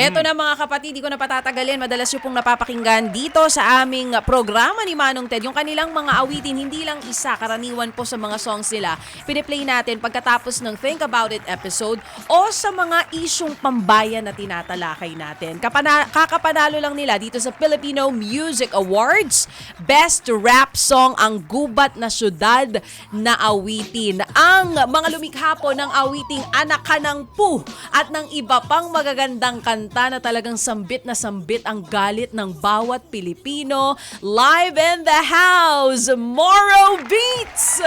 Eto na mga kapatid, di ko na patatagalin. Madalas yung pong napapakinggan dito sa aming programa ni Manong Ted. Yung kanilang mga awitin, hindi lang isa, karaniwan po sa mga songs nila. Piniplay natin pagkatapos ng Think About It episode o sa mga isyong pambayan na tinatalakay natin. Kapana- kakapanalo lang nila dito sa Filipino Music Awards. Best Rap Song ang Gubat na Syudad na Awitin. Ang mga lumikha po ng awiting Anak Ka ng Pu at ng iba pang magagandang kanta na talagang sambit na sambit ang galit ng bawat Pilipino. Live in the house, Moro Beats!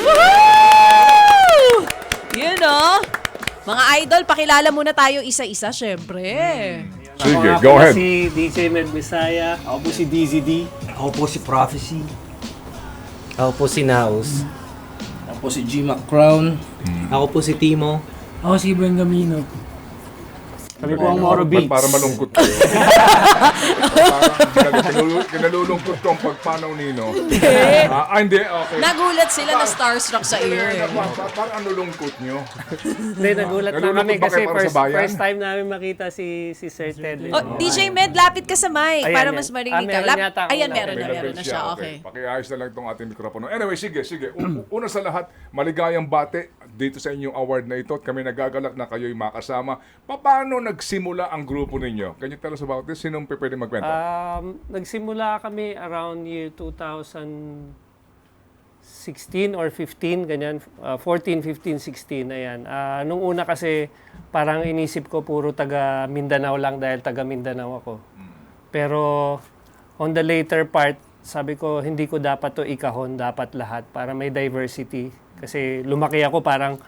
Woohoo! You know, mga idol, pakilala muna tayo isa-isa, syempre. Sige, Ako nga go po ahead. Si DJ Med Bisaya. Ako po si DZD. Ako po si Prophecy. Ako po si Naus. Ako po si G. McCrown. Ako po si Timo. Ako si Bengamino. Kami po ang Moro Beats. Para malungkot kayo. Parang kinalulungkot, ko ang pagpanaw nino. Ah, ah, hindi, okay. Nagulat sila na starstruck sa iyo eh. Pa- pa- Parang ano lungkot nyo? Hindi, nagulat na Nalulungkot kami ba kasi kayo para sa first, bayan? first time namin makita si si Sir Ted. eh. Oh, DJ Med, lapit ka sa mic Ayan, para yan. mas marinig Ah, ka. meron Lap- yata ako Ayan, na- meron na, May meron na siya. Okay. Pakiayos na lang itong ating mikropono. Anyway, sige, sige. U- Una sa lahat, maligayang bate dito sa inyong award na ito at kami nagagalak na kayo'y makasama. Paano nagsimula ang grupo ninyo? Can you tell us about this? Sinong pwede magkwento? Um, nagsimula kami around year 2016 or 15, ganyan. Uh, 14, 15, 16, ayan. Ah, nung una kasi parang inisip ko puro taga Mindanao lang dahil taga Mindanao ako. Pero on the later part, sabi ko hindi ko dapat to ikahon, dapat lahat para may diversity. Kasi lumaki ako parang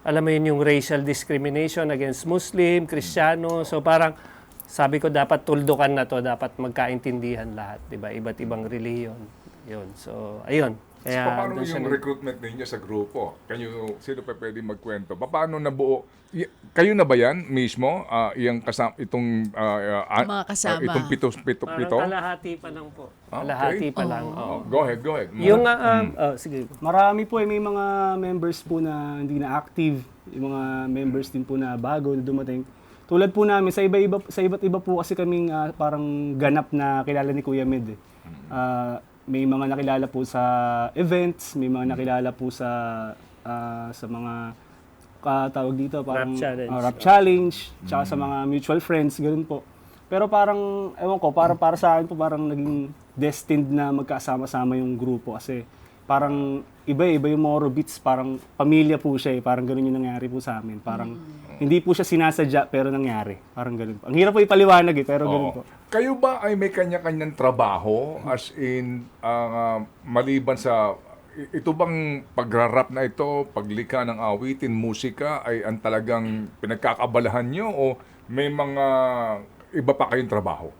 alam mo yun yung racial discrimination against Muslim, Kristiyano. So parang sabi ko dapat tuldukan na to, dapat magkaintindihan lahat, 'di ba? Iba't ibang relihiyon. 'Yun. So ayun. Kaya so, paano yung nag- recruitment ninyo sa grupo? Can you, sino pa pwede magkwento? Paano nabuo? Y- kayo na ba yan mismo? Ah, iyang kasama, itong, ah, ah, Mga kasama. ah, itong pito, pito, parang pito? kalahati pa lang po. Ah, okay. Kalahati pa lang. oo. Oh, go ahead, go ahead. Yung ah, ah, oh, sige. Marami po eh, may mga members po na hindi na active. Yung mga members din po na bago na dumating. Tulad po namin, sa iba-iba sa iba't iba po kasi kaming ah, parang ganap na kilala ni Kuya Med. Eh. Ah, may mga nakilala po sa events, may mga nakilala po sa ah, sa mga katawag dito parang Rap challenge. ah, rap challenge, tsaka sa mga mutual friends, ganun po. Pero parang, ewan ko, para, para sa akin po parang naging destined na magkasama-sama yung grupo kasi parang iba-iba yung Moro Beats, parang pamilya po siya eh, parang ganun yung nangyari po sa amin. Parang hindi po siya sinasadya pero nangyari. Parang ganun po. Ang hirap po ipaliwanag eh, pero ganun po. Kayo ba ay may kanya-kanyang trabaho as in ah, maliban sa i- ito bang pagrarap na ito, paglikha ng awitin, musika ay ang talagang pinagkakabalahan nyo o may mga iba pa kayong trabaho?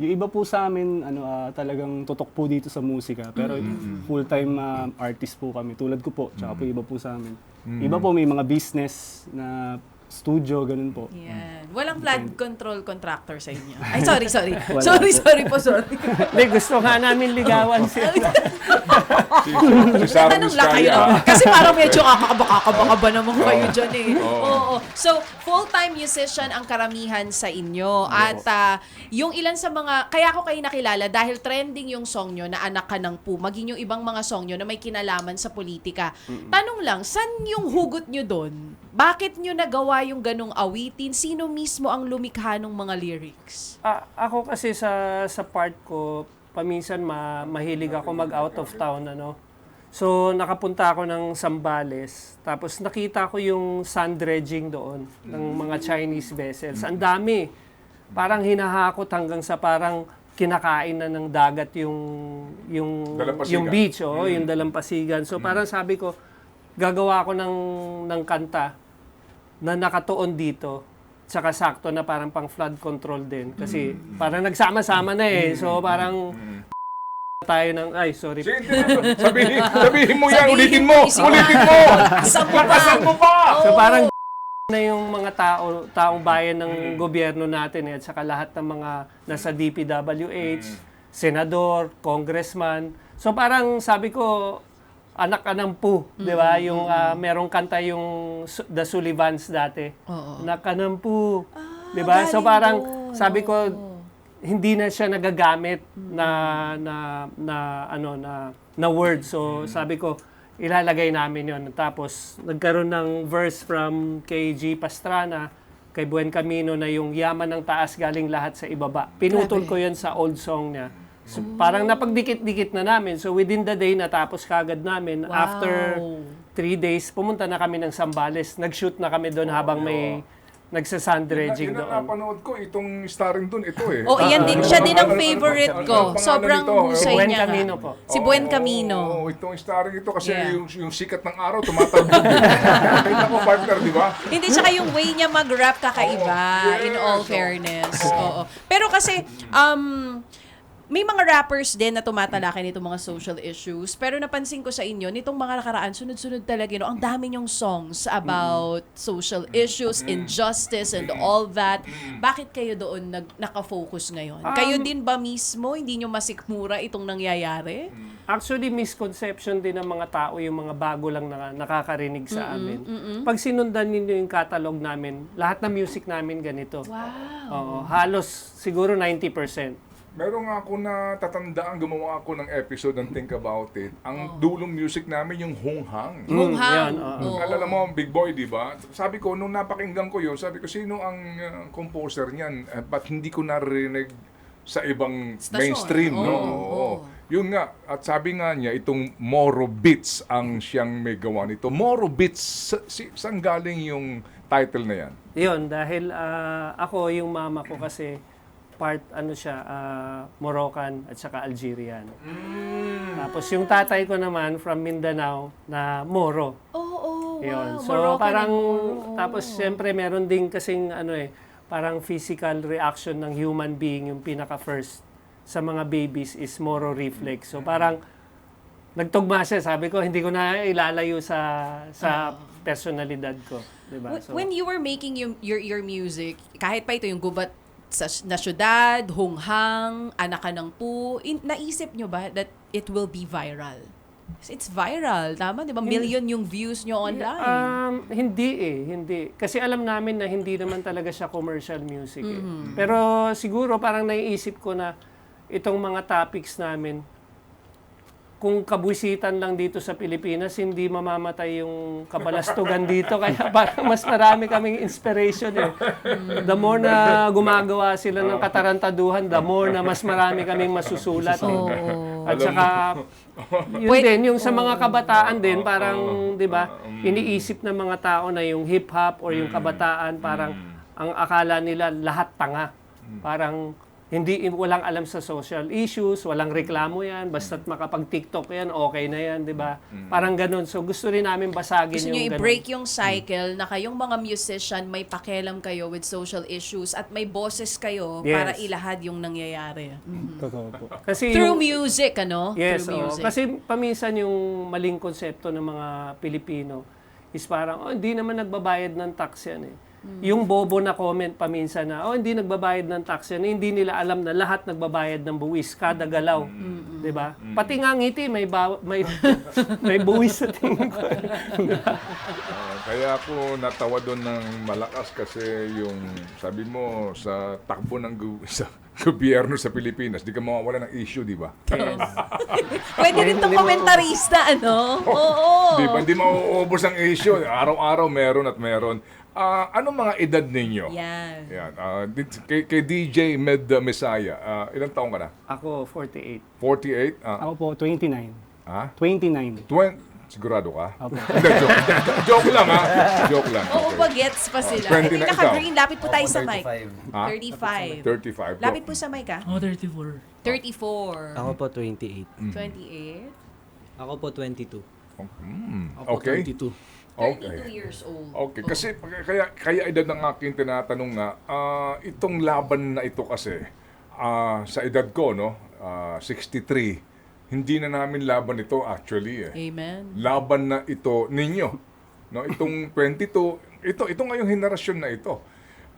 Yung iba po sa amin, ano, ah, talagang tutok po dito sa musika. Pero full-time ah, artist po kami. Tulad ko po, tsaka po iba po sa amin. Iba po may mga business na studio, ganun po. Yan. Walang flood control contractor sa inyo. Ay, sorry, sorry. sorry, sorry po, sorry. Hindi, gusto nga namin ligawan siya. Si, si Sarah Tanong lang kayo Vizcaya. naman. Kasi parang medyo kakabaka-kabaka naman kayo dyan eh. Oo. So, full-time musician ang karamihan sa inyo. At ah, yung ilan sa mga, kaya ko kayo nakilala dahil trending yung song nyo na Anak Ka ng Pu, maging yung ibang mga song nyo na may kinalaman sa politika. Tanong lang, saan yung hugot nyo doon? Bakit nyo nagawa yung ganong awitin? Sino mismo ang lumikha ng mga lyrics? Ah, ako kasi sa sa part ko, paminsan ma, mahilig ako mag out of town ano. So nakapunta ako ng Sambales, tapos nakita ko yung sand dredging doon ng mga Chinese vessels. Ang dami. Parang hinahakot hanggang sa parang kinakain na ng dagat yung yung Dalampasigan. yung beach, oh, yung dalampasigan. So parang sabi ko, gagawa ako ng ng kanta na nakatuon dito tsaka sakto na parang pang flood control din. Kasi parang nagsama-sama na eh. So parang tayo ng ay sorry. Sige, sabihin, sabihin mo yan, Sabihin ulitin mo, ulitin mo! Mo pa? Lakasan mo pa! so parang na yung mga tao taong bayan ng gobyerno natin eh, at saka lahat ng mga nasa DPWH senador congressman. So parang sabi ko anak ka ng pu, di ba? Yung ah, merong kanta yung The Sullivans dati. Oo. Anak ka ng pu, 'Di ba? So parang doon. sabi ko hindi na siya nagagamit na na na ano na na word. So sabi ko ilalagay namin 'yon. Tapos nagkaroon ng verse from kay G Pastrana kay Buen Camino na yung yaman ng taas galing lahat sa ibaba. Pinutol ko 'yon sa old song niya. So, parang napagdikit-dikit na namin. So within the day natapos kagad namin Wow. after three days pumunta na kami ng Sambales. Nag-shoot na kami doon habang may nagsa-sand dredging Yun ang doon. napanood ko, itong starring dun, ito eh. Oh, iyan din. Siya din ang Ano- ano- favorite ano- ano ko. Sobrang husay Buen niya. nga. Camino po. Si Buen Camino. Oo, itong starring ito kasi Yeah. yung, yung sikat ng araw tumatalbog. Kita ko partner, di ba? Hindi, tsaka yung way niya mag-rap kakaiba, in all fairness. Oo. Pero kasi, um, may mga rappers din na tumatalakay nitong mga social issues. Pero napansin ko sa inyo, nitong mga nakaraan, sunod-sunod talaga, you know, ang dami niyong songs about social issues, injustice, and all that. Bakit kayo doon nag nakafocus ngayon? kayo din ba mismo, hindi niyo masikmura itong nangyayari? Actually, misconception din ng mga tao yung mga bago lang na nakakarinig sa amin. Pag sinundan ninyo yung catalog namin, lahat ng music namin ganito. Wow. Oo, halos siguro 90%. Meron nga ako na tatandaan, gumawa ako ng episode ng Think About It. Ang dulong music namin yung Hunghang. Hunghang. yan, oo. Oo. Alala mo, Big Boy, di ba? Sabi ko, nung napakinggan ko yun, sabi ko, sino ang uh, composer niyan? At ba't hindi ko narinig sa ibang Stasyon. mainstream, no? Oo, Oo. oo. Yun nga, at sabi nga niya, itong Moro Beats ang siyang may gawa nito. Moro Beats, sa, si, saan galing yung title na yan? Yun, dahil ah, ako, yung mama ko kasi part ano siya, ah, Moroccan at saka Algerian. Tapos yung tatay ko naman from Mindanao na Moro. Oo, wow. Yun. So Moroccan parang and Moro. tapos siyempre meron din kasing ano eh parang physical reaction ng human being yung pinaka first sa mga babies is moro reflex. So parang nagtugma siya, sabi ko hindi ko na ilalayo sa sa personalidad ko, 'di ba? Wh- When you were making yung, your your music, kahit pa ito yung gubat sa na syudad, hunghang, anak ka ng pu, in, naisip nyo ba that it will be viral? It's viral, tama? Di ba? Million yung views nyo online. Um, hindi eh, hindi. Kasi alam namin na hindi naman talaga siya commercial music eh. Pero siguro parang naiisip ko na itong mga topics namin, kung kabwisitan lang dito sa Pilipinas, hindi mamamatay yung kabalastugan dito. Kaya parang mas marami kaming inspiration eh. The more na gumagawa sila ng katarantaduhan, the more na mas marami kaming masusulat eh. At saka, yun Pwede- din, yung sa mga kabataan din, parang, di ba, iniisip ng mga tao na yung hip-hop or yung kabataan, parang, ang akala nila lahat tanga. Parang, hindi, walang alam sa social issues, walang reklamo yan, basta't makapag-TikTok yan, okay na yan, di ba? Parang ganun. So, gusto rin namin basagin Gusto yung ganun. i-break yung cycle na kayong mga musician may pakialam kayo with social issues at may boses kayo Yes. para ilahad yung nangyayari. Totoo po. Kasi Through yung- music, ano? Yes, Through oo. music. kasi paminsan yung maling konsepto ng mga Pilipino is parang, oh, hindi naman nagbabayad ng tax yan eh. Yung bobo na comment paminsan na, oh, hindi nagbabayad ng tax yan. Hindi nila alam na lahat nagbabayad ng buwis, kada galaw. 'Di ba? Pati nga ngiti, may, baw- may, may buwis sa tingin ko. Ah, kaya ako natawa doon ng malakas kasi yung sabi mo sa takbo ng gu- sa gobyerno sa Pilipinas, di ka mawawala ng issue, di ba? Pwede rin tong komentarista, ano? Oo. Di ba? Hindi mauubos ang issue. Araw-araw meron at meron. Ah, anong mga edad ninyo? Yan. Yan. ah, di- kay, kay DJ Med Messiah, ah, ilang taong ka na? Ako, 48. 48? Ah, Ako po, 29. ha? 29. 20? Sigurado ka? Opo. Hindi, joke, joke lang ha? Joke lang. Oo, Okay. bagets pa sila. 29 Ito yung naka-green, lapit po tayo sa mic. 35. Ha? 35. 35. Lapit po sa mic, ha? Ako 34. 34. Ako po 28. 28. Ako po 22. Hmm, Ako okay. 22. 32 Okay. years old. Okay, kasi kaya kaya edad ng aking tinatanong nga, ah, itong laban na ito kasi ah, sa edad ko no, ah, 63, hindi na namin laban ito actually eh. Amen. Laban na ito ninyo. No, itong 22, ito ito ngayong henerasyon na ito.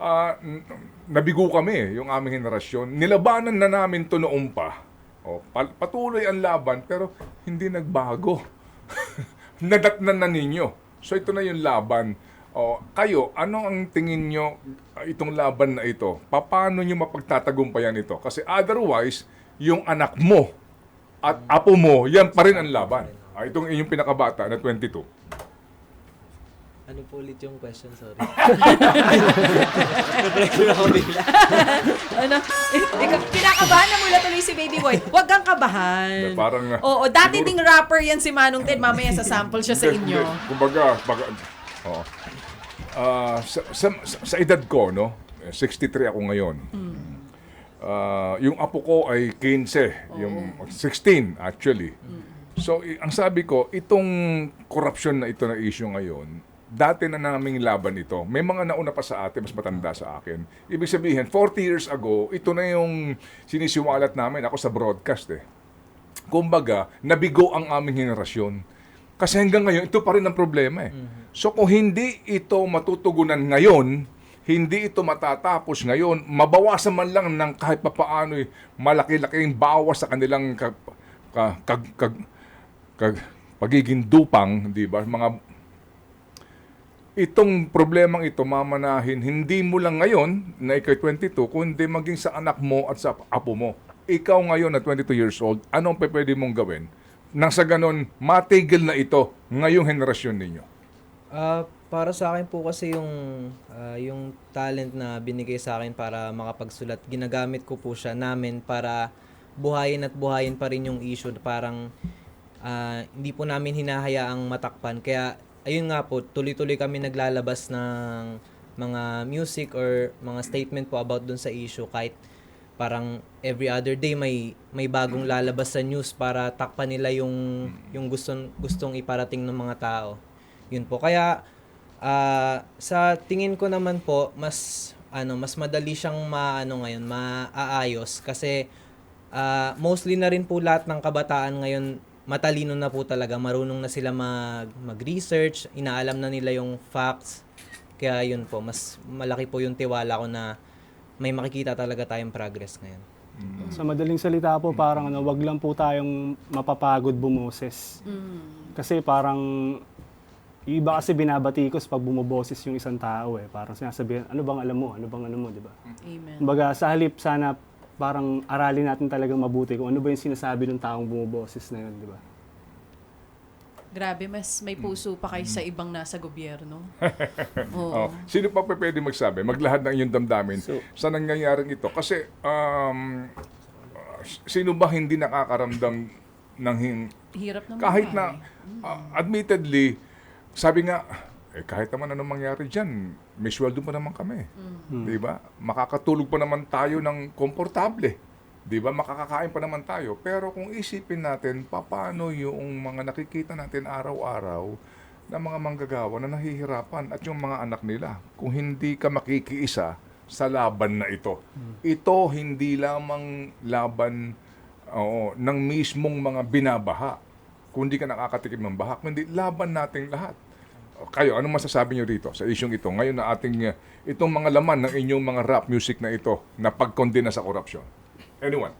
Ah, n- nabigo kami yung aming henerasyon. Nilabanan na namin to noon pa. O, pa- patuloy ang laban pero hindi nagbago. Nadatnan na ninyo. So ito na yung laban. O, kayo, ano ang tingin nyo uh, itong laban na ito? Paano nyo mapagtatagumpayan ito? Kasi otherwise, yung anak mo at apo mo, yan pa rin ang laban. Ah, itong inyong pinakabata na 22. Ano po ulit yung question? Sorry. ano? Ikaw, kinakabahan na mula tuloy si Baby Boy. Huwag kang kabahan. Na parang, ah, Oo, dati siguro- ding rapper yan si Manong Ted. Mamaya sa sample siya sa Hindi, inyo. hindi. Kumbaga, baga, oh. Ah, sa, sa, sa, sa edad ko, no? eh, 63 ako ngayon. Ah, yung apo ko ay 15, yung 16 actually. So, i- ang sabi ko, itong corruption na ito na issue ngayon, dati na naming laban ito. May mga nauna pa sa atin, mas matanda sa akin. Ibig sabihin, 40 years ago, ito na yung sinisiwalat namin. Ako sa broadcast eh kumbaga, nabigo ang aming henerasyon. Kasi hanggang ngayon, ito pa rin ang problema eh. So kung hindi ito matutugunan ngayon, hindi ito matatapos ngayon, mabawasan man lang ng kahit papaano eh, malaki-laking bawas sa kanilang ka, ka, kag, kag, kag, pagiging dupang, di ba? Mga itong problemang ito mamanahin hindi mo lang ngayon na ikaw 22 kundi maging sa anak mo at sa apo mo. Ikaw ngayon na 22 years old, anong pwede mong gawin? Nang sa ganon, matigil na ito ngayong henerasyon ninyo. Ah, para sa akin po kasi yung ah, yung talent na binigay sa akin para makapagsulat, ginagamit ko po siya namin para buhayin at buhayin pa rin yung issue. Parang ah, hindi po namin hinahayaang matakpan. Kaya ayun nga po, tuloy-tuloy kami naglalabas ng mga music or mga statement po about dun sa issue kahit parang every other day may may bagong lalabas sa news para takpan nila yung yung gustong gustong iparating ng mga tao. Yun po. Kaya ah, sa tingin ko naman po mas ano mas madali siyang maano ngayon maaayos kasi ah, mostly na rin po lahat ng kabataan ngayon matalino na po talaga marunong na sila mag mag-research inaalam na nila yung facts kaya yun po mas malaki po yung tiwala ko na may makikita talaga tayong progress ngayon Sa madaling salita po, parang ano, wag lang po tayong mapapagod bumoses. Kasi parang, yung iba kasi binabatikos pag bumoboses yung isang tao eh. Parang sinasabihan, ano bang alam mo? Ano bang ano mo, di ba? Amen. Kumbaga, sa halip sana parang aralin natin talagang mabuti kung ano ba yung sinasabi ng taong bumoboses na yun, di ba? Grabe, mas may puso pa kayo sa ibang nasa gobyerno. Oh, Oo. sino pa pa pwede magsabi? Maglahad ng iyong damdamin sa nangyayaring ito. Kasi, um, sino ba hindi nakakaramdam ng hin- Hirap naman. kahit na uh, admittedly sabi nga eh kahit naman anong mangyari diyan may sweldo pa naman kami. Di ba? Makakatulog pa naman tayo ng komportable. Di ba? Makakakain pa naman tayo. Pero kung isipin natin paano yung mga nakikita natin araw-araw na mga manggagawa na nahihirapan at yung mga anak nila? Kung hindi ka makikiisa sa laban na ito. Ito hindi lamang laban Oo, ng mismong mga binabaha. Kung di ka nakakatikim ng baha, kundi laban nating lahat. Kayo, anong masasabi nyo rito sa isyong ito? Ngayon na ating, uh, itong mga laman ng inyong mga rap music na ito na pagkondena sa korupsyon. Anyone?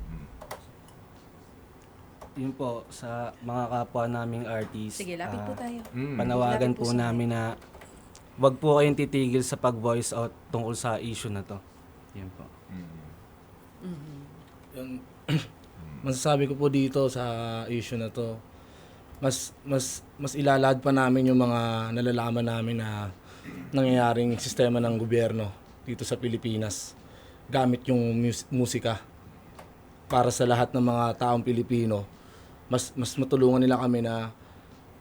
Yun po, sa mga kapwa naming artist. Sige, lapit po ah, tayo. Mm. Panawagan Lapit po po sa namin na wag po kayong titigil sa pag-voice out tungkol sa issue na to. Yun po. Yung masasabi ko po dito sa issue na to, mas mas mas ilalad pa namin yung mga nalalaman namin na nangyayaring sistema ng gobyerno dito sa Pilipinas gamit yung mus- musika para sa lahat ng mga taong Pilipino. Mas mas matulungan nila kami na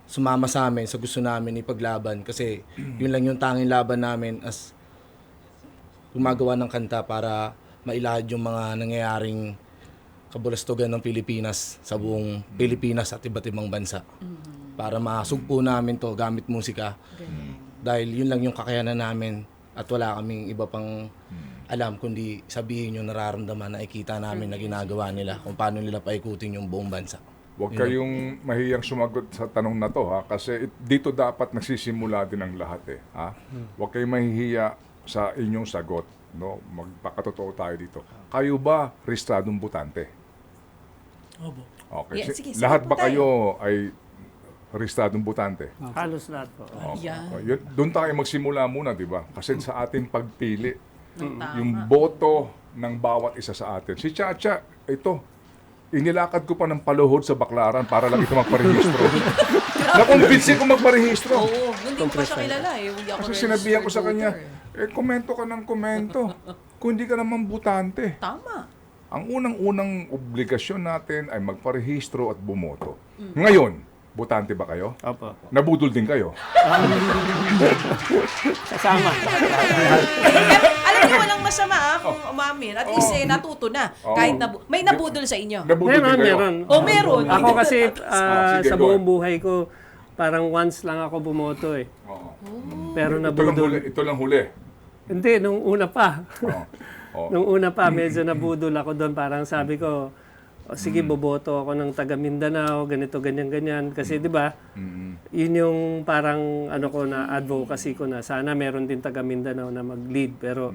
sumama sa amin sa gusto namin ipaglaban kasi yun lang yung tanging laban namin as gumagawa ng kanta para mailahad yung mga nangyayaring kabulastugan ng Pilipinas sa buong Pilipinas at iba't ibang bansa. Para masugpo namin to gamit musika. Dahil yun lang yung kakayanan namin at wala kaming iba pang alam kundi sabihin yung nararamdaman na ikita namin na ginagawa nila kung paano nila paikutin yung buong bansa. Huwag kayong mahiyang sumagot sa tanong na to ha kasi it- dito dapat nagsisimula din ang lahat eh ha. Huwag kayong mahihiya sa inyong sagot no. Magpakatotoo tayo dito. Kayo ba rehistradong butante? Opo. Okay. Yeah, Si- sige, sige lahat po ba kayo ay rehistradong butante. Halos lahat po. Oh, yun, doon tayo magsimula muna, di ba? Kasi sa ating pagpili, Tama. yung boto ng bawat isa sa atin. Si Chacha, ito, inilakad ko pa ng paluhod sa baklaran para lang ito magparehistro. Nakumbinsi ko magparehistro. Oo, hindi ko pa siya kilala eh. Hindi ako Kasi sinabihan ko sa kanya, voter eh. eh, komento ka ng komento. Kung hindi ka naman butante. Tama. Ang unang-unang obligasyon natin ay magparehistro at bumoto. Ngayon, butante ba kayo? Opo. Nabudol din kayo? Kasama. Alam niyo, walang masama ah, kung umamin. At least eh, natuto na. Oo. Kahit nabu- may nabudol sa inyo. Nabudol Meron, din kayo? meron. O meron. Ako kasi ah, sige, sa go buong buhay ko, parang once lang ako bumoto eh. Oo. Pero Ito lang huli. nabudol. Ito lang huli. Hindi, nung una pa. Oo. Oo. nung una pa, medyo nabudol ako doon. Parang sabi ko, "O, sige, boboto ako ng taga Mindanao, ganito, ganyan, ganyan. Kasi di ba, yun yung parang ano ko na advocacy ko na sana meron din taga Mindanao na mag-lead. Pero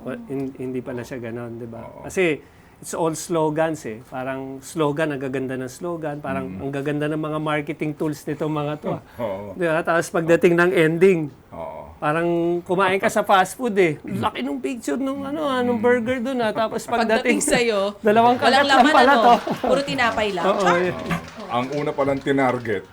wa- hin- hindi pala siya ganon, di ba? Kasi it's all slogans eh. Parang slogan, ang gaganda ng slogan. Parang ang gaganda ng mga marketing tools nito mga to. ah. Oo. Di ba? Tapos pagdating ng ending, Oo. Parang kumain ka sa fast food eh. Laki nung picture nung ano, ah, nung burger doon ah. Tapos Pagdating pagdating sa'yo, dalawang walang kagat lang laman pala ano. to. Puro tinapay lang. Oo, eh. Ang una palang tinarget,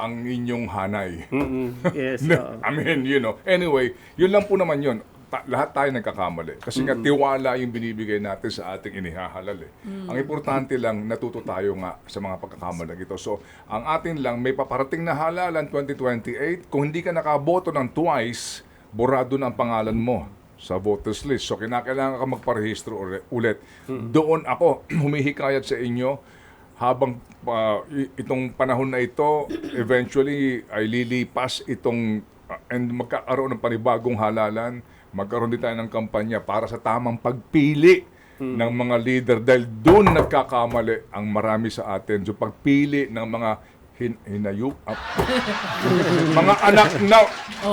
ang inyong hanay. Mm-mm. Yes. oo. I mean, you know. Anyway, yun lang po naman yun. Ta- lahat tayo nagkakamali. Kasi nga, tiwala yung binibigay natin sa ating inihahalal. Eh. Ang importante lang, natuto tayo nga sa mga pagkakamali ito. So, ang atin lang, may paparating na halalan 2028. Kung hindi ka nakaboto ng twice, borado na ang pangalan mo sa voters list. So, kinakailangan ka magparehistro uli- ulit. Doon ako, humihikayat sa inyo, habang uh, i- itong panahon na ito, eventually ay lilipas itong uh, and magkakaroon ng panibagong halalan, magkaroon din tayo ng kampanya para sa tamang pagpili ng mga leader dahil doon nagkakamali ang marami sa atin. So pagpili ng mga hin hinayup ah, mga anak na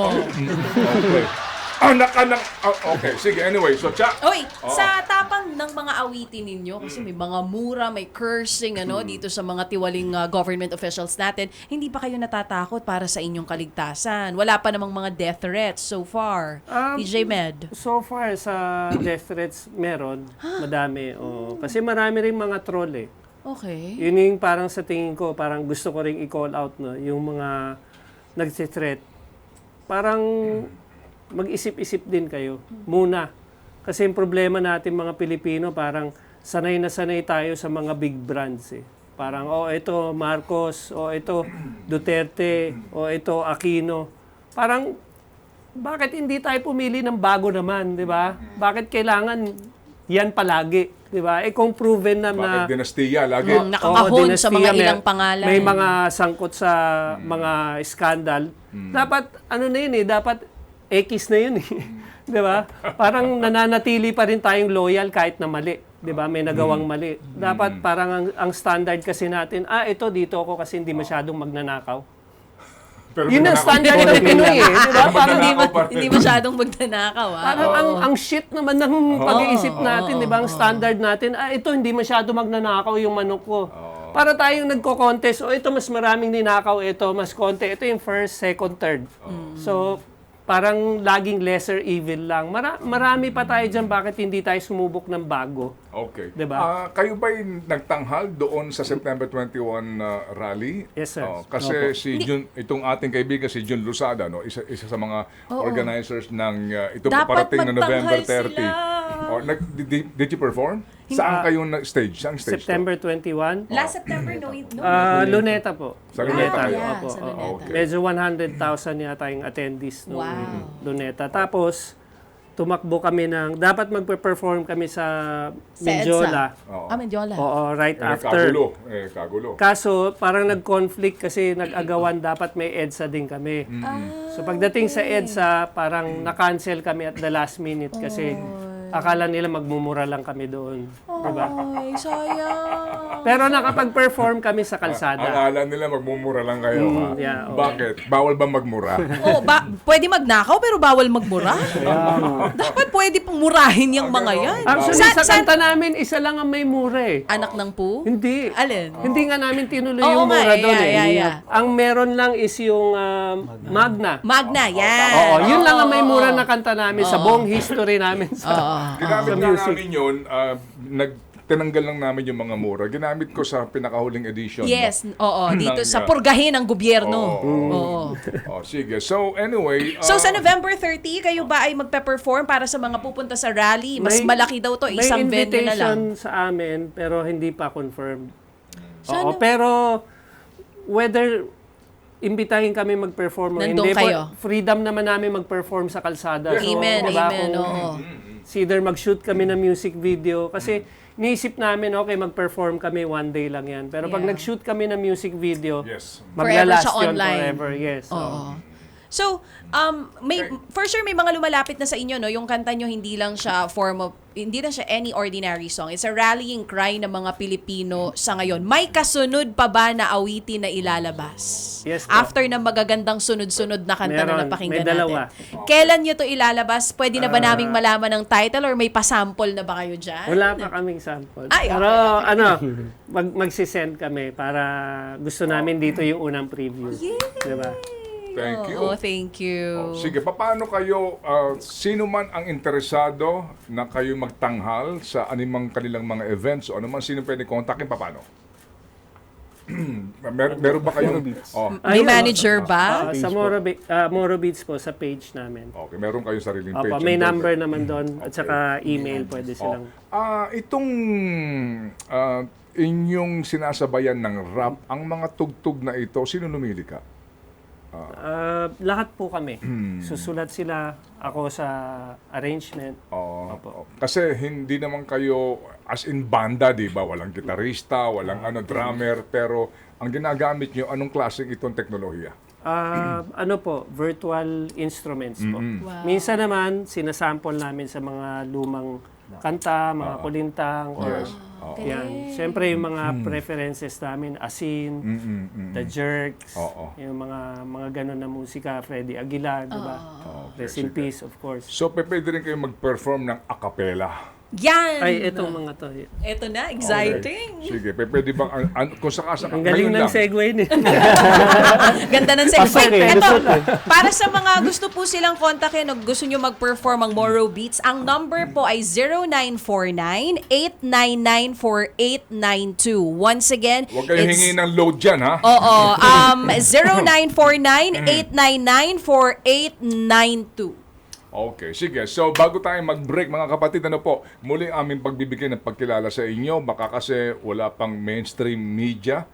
okay. Anak-anak ah, okay sige anyway so cha Oy, Oo. sa tapang ng mga awitin ninyo, kasi may mga mura, may cursing ano dito sa mga tiwaling uh, government officials natin, hindi pa kayo natatakot para sa inyong kaligtasan? Wala pa namang mga death threats so far. Um, DJ Med. So far sa death threats meron, madami. Oh. Kasi marami rin mga troll eh. Okay. Yun yung parang sa tingin ko, parang gusto ko ring i-call out no, yung mga nagsi-threat. Parang mag-isip-isip din kayo muna. Kasi yung problema natin mga Pilipino, parang sanay na sanay tayo sa mga big brands eh. Parang, oh, ito Marcos, oh, ito Duterte, oh, ito Aquino. Parang, bakit hindi tayo pumili ng bago naman, di ba? Bakit kailangan yan palagi, di ba? Eh kung proven na na... bakit dinastiya lagi Mm, nakakahon Oo, sa mga ilang pangalan. May mga sangkot sa mga skandal. Dapat, ano na yun eh, dapat X na yun eh. Di ba? Parang nananatili pa rin tayong loyal kahit na mali. Di ba? May nagawang mali. Dapat parang ang, ang standard kasi natin, ah, ito dito ako kasi hindi masyadong magnanakaw. Pero Yun ang standard ng Pinoy eh. Di ba? Parang hindi, ma- hindi masyadong magnanakaw ah. Parang ang, ang shit naman ng pag-iisip natin, di ba? Ang standard natin, ah, ito hindi masyado magnanakaw yung manok ko. Para tayong nagko-contest, o ito mas maraming ninakaw, ito mas konti. Ito yung first, second, third. So, parang laging lesser evil lang. Mara- marami pa tayo dyan, bakit hindi tayo sumubok ng bago? Okay. Diba? Ah, kayo ba'y nagtanghal doon sa September 21 na rally? Yes, sir. Oh, kasi Opo. si Jun, itong ating kaibigan si Jun Lusada, no, isa, isa sa mga organizers ng uh, itong Dapat paparating na November magtanghal 30. sila. Oh, nag, did, did you perform? Saan kayo na stage? Saan stage? to? September 21. Last September, no, no. Ah, Luneta po. Sa Luneta kayo? yeah, Opo, sa. Luneta. Okay. Medyo 100,000 yata yung attendees nung Wow. Luneta. Tapos, tumakbo kami ng, dapat magpe-perform kami sa Sa Mindiola. Oo. Ah, Mendiola. Oo, right Eh, after. kagulo. Eh, kagulo. Kaso, parang nag-conflict kasi nag-agawan, dapat may EDSA din kami. Ah, So pagdating sa EDSA, parang na-cancel kami at the last minute kasi akala nila magmumura lang kami doon. Diba? Ay, sayang. Pero nakapag-perform kami sa kalsada. Akala nila magmumura lang kayo. ha? Mm, yeah, oo. Bakit? Bawal ba magmura? Oh, ba, pwede magnakaw pero bawal magmura? Dapat pwede pong murahin yung mga yan. Actually, Sa- sa, sa- kanta namin, isa lang ang may mura eh. Anak ng pu? Hindi. Alin? Hindi nga namin tinuloy Oo yung nga mura eh, doon yeah, eh. yeah, yeah. Ang meron lang is yung um, Magna. Magna, yan. Oo, yun lang ang may Oo, mura oo. na kanta namin sa buong history namin. Sa, Oo. Ginamit Sa lang music. namin yun, ah, nag, tinanggal lang namin yung mga mura. Ginamit ko sa pinakahuling edition. Yes, oo, dito Ng, sa ah, purgahin ng gobyerno. Oo. Oo. Oh, sige. So, anyway. So ah, sa November 30, kayo ba ay magpe-perform para sa mga pupunta sa rally? Mas May- malaki daw to, isang may venue na lang. invitation sa amin, pero hindi pa confirmed. Sana- Oo, pero whether imbitahin kami mag-perform o hindi, kayo. freedom naman namin mag-perform sa kalsada. So, Amen, diba, amen, kung oo. It's either mag-shoot kami ng music video, kasi niisip namin, okay, mag-perform kami one day lang yan. Pero pag Yeah. nag-shoot kami ng music video, Yes. maglalast Forever siya yun online. forever. Yes. Oo. So, um, may, for sure may mga lumalapit na sa inyo, no? Yung kanta nyo, hindi lang siya form of, hindi lang siya any ordinary song. It's a rallying cry ng mga Pilipino sa ngayon. May kasunod pa ba na awitin na ilalabas? Yes, po. After na magagandang sunod-sunod na kanta na Meron. napakinggan May dalawa. natin. Kailan nyo to ilalabas? Pwede na ba naming malaman ng title or may pasample na ba kayo dyan? Wala pa kaming sample. Ay, okay, Pero ano, mag magsisend kami para gusto namin dito yung unang preview. Diba? Thank you. Oo, thank you. Oh, sige, paano kayo, ah, sino man ang interesado na kayo magtanghal sa anumang kanilang mga events o anuman sino pwede kontakin, paano? Mer meron ba kayo? Oh, May manager ba? Ah, sa Moro, Be- ah, Moro Beats po, sa page namin. okay, meron kayong sariling page. Opo, may and number contact. naman doon at saka email pwede Oh. silang. Ah, itong ah, inyong sinasabayan ng rap, ang mga tugtog na ito, sino lumili ka? Ah, lahat po kami. Hmm. Susulat sila ako sa arrangement. Oo. kasi hindi naman kayo as in banda, di ba? Walang gitarista, walang ano drummer, pero ang ginagamit nyo, anong klaseng itong teknolohiya? Ah, ano po, virtual instruments po. Wow. Minsan naman sinasample namin sa mga lumang kanta, mga kulintang or Yes. Oo. yan. Siyempre yung mga preferences namin, Asin, Mm, mm, mm. The Jerks, Oo. yung mga mga ganun na musika, Freddy Aguilar, di ba? Rest in peace, of course. So, pe- pwede rin kayo mag-perform ng acapella. Yan! Ay, etong mga to. Ito na, exciting. Sige, pe- pwede bang, an, an, kung sakasaka, Ang galing ng segue ni. Ganda ng segue. Pasok Wait, eh, eto, lusot eh. para sa mga gusto po silang kontakin o gusto nyo mag-perform ang Moro Beats, ang number po ay 0949-899-4892. Once again, Huwag it's... hingi ng load dyan, ha? Oo, um, 0949-899-4892. Okay, sige. So, bago tayo mag-break, mga kapatid, ano po, muli ang aming pagbibigay ng pagkilala sa inyo. Baka kasi wala pang mainstream media.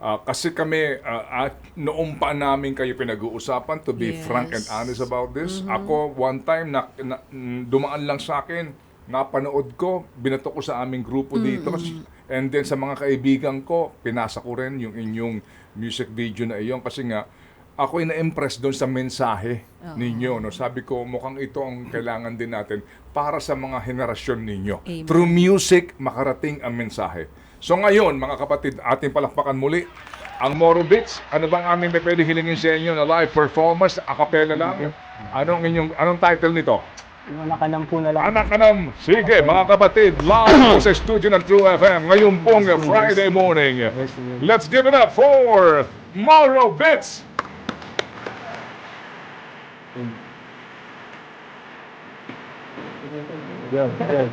Ah, kasi kami, ah, at noong pa namin kayo pinag-uusapan, to be Yes. frank and honest about this. Ako, one time, na, na- dumaan lang sa akin, napanood ko, binato ko sa aming grupo dito. And then sa mga kaibigan ko, pinasa ko rin yung inyong music video na iyon kasi nga, ako ay na-impress doon sa mensahe ninyo. No? Sabi ko, mukhang ito ang kailangan din natin para sa mga henerasyon ninyo. Amen. Through music, makarating ang mensahe. So ngayon, mga kapatid, ating palakpakan muli ang Moro Beats. Ano bang aming pwede hilingin sa inyo na live performance, a cappella lang? Anong inyong anong title nito? Yung nakanam po na lang. Anak ka ng... Sige, mga kapatid, live po sa studio ng True FM ngayon pong Friday morning. Let's give it up for Moro Beats! Yan, yan.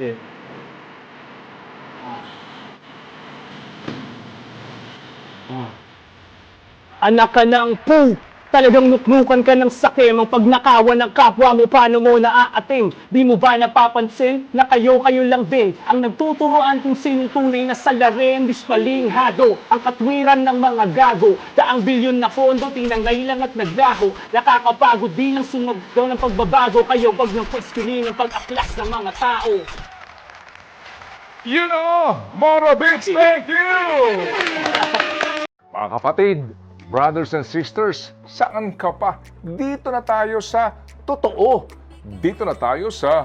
Yeah. Anak ka ng pu! Talagang nuknukan ka ng sakim ang pagnakawan ng kapwa mo paano mo naaating. Di mo ba napapansin na kayo-kayo lang din ang nagtuturoan kung sinong tunay na salarin, dispalinghado, ang katwiran ng mga gago. Daang bilyon na pondo, tinangay lang at naglaho. Nakakapagod din ang sunod daw ng pagbabago kayo pag ng kwestiyonin ng pag-aklas ng mga tao. You know, Moro Beats, thank you! Mga kapatid, brothers and sisters, saan ka pa? Dito na tayo sa totoo. Dito na tayo sa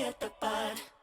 at the bud.